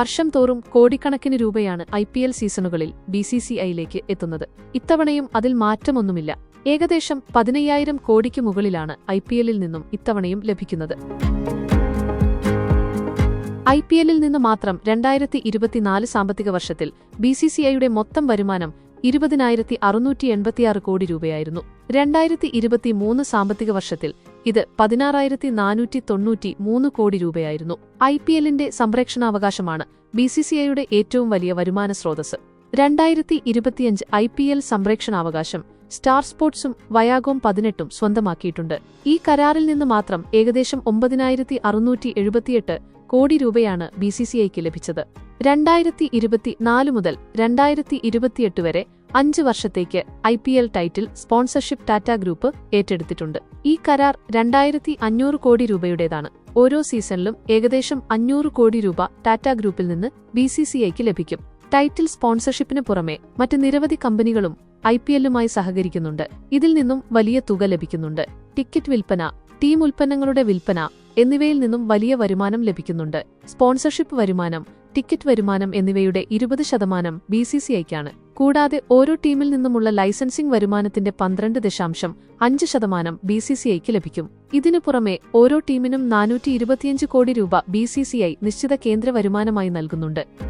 വർഷം തോറും കോടിക്കണക്കിന് രൂപയാണ് ഐ പി എൽ സീസണുകളിൽ ബി സി സി ഐയിലേക്ക് എത്തുന്നത്. ഇത്തവണയും അതിൽ മാറ്റമൊന്നുമില്ല. ഏകദേശം പതിനയ്യായിരം കോടിക്ക് മുകളിലാണ് ഐ പി എല്ലിൽ നിന്നും ഇത്തവണയും ലഭിക്കുന്നത്. ഐ പി എല്ലിൽ നിന്ന് മാത്രം രണ്ടായിരത്തി ഇരുപത്തിനാല് സാമ്പത്തിക വർഷത്തിൽ ബി സി സി ഐയുടെ മൊത്തം വരുമാനം ഇരുപതിനായിരത്തി അറുന്നൂറ്റി എൺപത്തിയാറ് കോടി രൂപയായിരുന്നു. രണ്ടായിരത്തി ഇരുപത്തി മൂന്ന് സാമ്പത്തിക വർഷത്തിൽ ഇത് പതിനാറായിരത്തി നാനൂറ്റി തൊണ്ണൂറ്റി മൂന്ന് കോടി രൂപയായിരുന്നു. ഐ പി എല്ലിന്റെ സംരക്ഷണാവകാശമാണ് ബി സി സി ഐയുടെ ഏറ്റവും വലിയ വരുമാന സ്രോതസ് രണ്ടായിരത്തി ഇരുപത്തിയഞ്ച് ഐ പി എൽ സംരക്ഷണാവകാശം സ്റ്റാർ സ്പോർട്സും വയാഗോം പതിനെട്ടും സ്വന്തമാക്കിയിട്ടുണ്ട്. ഈ കരാറിൽ നിന്ന് മാത്രം ഏകദേശം ഒമ്പതിനായിരത്തി അറുന്നൂറ്റി എഴുപത്തിയെട്ട് കോടി രൂപയാണ് ബി സി സി ഐക്ക് ലഭിച്ചത്. രണ്ടായിരത്തി ഇരുപത്തിനാല് മുതൽ രണ്ടായിരത്തി ഇരുപത്തിയെട്ട് വരെ അഞ്ച് വർഷത്തേക്ക് I P L title sponsorship Tata group ഏറ്റെടുത്തിട്ടുണ്ട്. ഈ കരാർ രണ്ടായിരത്തി അഞ്ഞൂറ് കോടി രൂപയുടേതാണ്. ഓരോ സീസണിലും ഏകദേശം അഞ്ഞൂറ് കോടി രൂപ ടാറ്റ ഗ്രൂപ്പിൽ നിന്ന് ബി സി സി ഐക്ക് ലഭിക്കും. ടൈറ്റിൽ സ്പോൺസർഷിപ്പിന് പുറമെ മറ്റ് നിരവധി കമ്പനികളും ഐ പി എല്ലുമായി സഹകരിക്കുന്നുണ്ട്. ഇതിൽ നിന്നും വലിയ തുക ലഭിക്കുന്നുണ്ട്. ടിക്കറ്റ് വിൽപ്പന ടീം ഉൽപ്പന്നങ്ങളുടെ വിൽപ്പന എന്നിവയിൽ നിന്നും വലിയ വരുമാനം ലഭിക്കുന്നുണ്ട്. സ്പോൺസർഷിപ്പ് വരുമാനം ടിക്കറ്റ് വരുമാനം എന്നിവയുടെ ഇരുപത് ശതമാനം ബി സി സി ഐക്കാണ്. കൂടാതെ ഓരോ ടീമിൽ നിന്നുമുള്ള ലൈസൻസിംഗ് വരുമാനത്തിന്റെ പന്ത്രണ്ട് ദശാംശം അഞ്ച് ശതമാനം ബി സി സി ഐക്ക് ലഭിക്കും. ഇതിനു പുറമെ ഓരോ ടീമിനും നാനൂറ്റി ഇരുപത്തിയഞ്ച് കോടി രൂപ ബി സി സി ഐ നിശ്ചിത കേന്ദ്ര വരുമാനമായി നൽകുന്നുണ്ട്.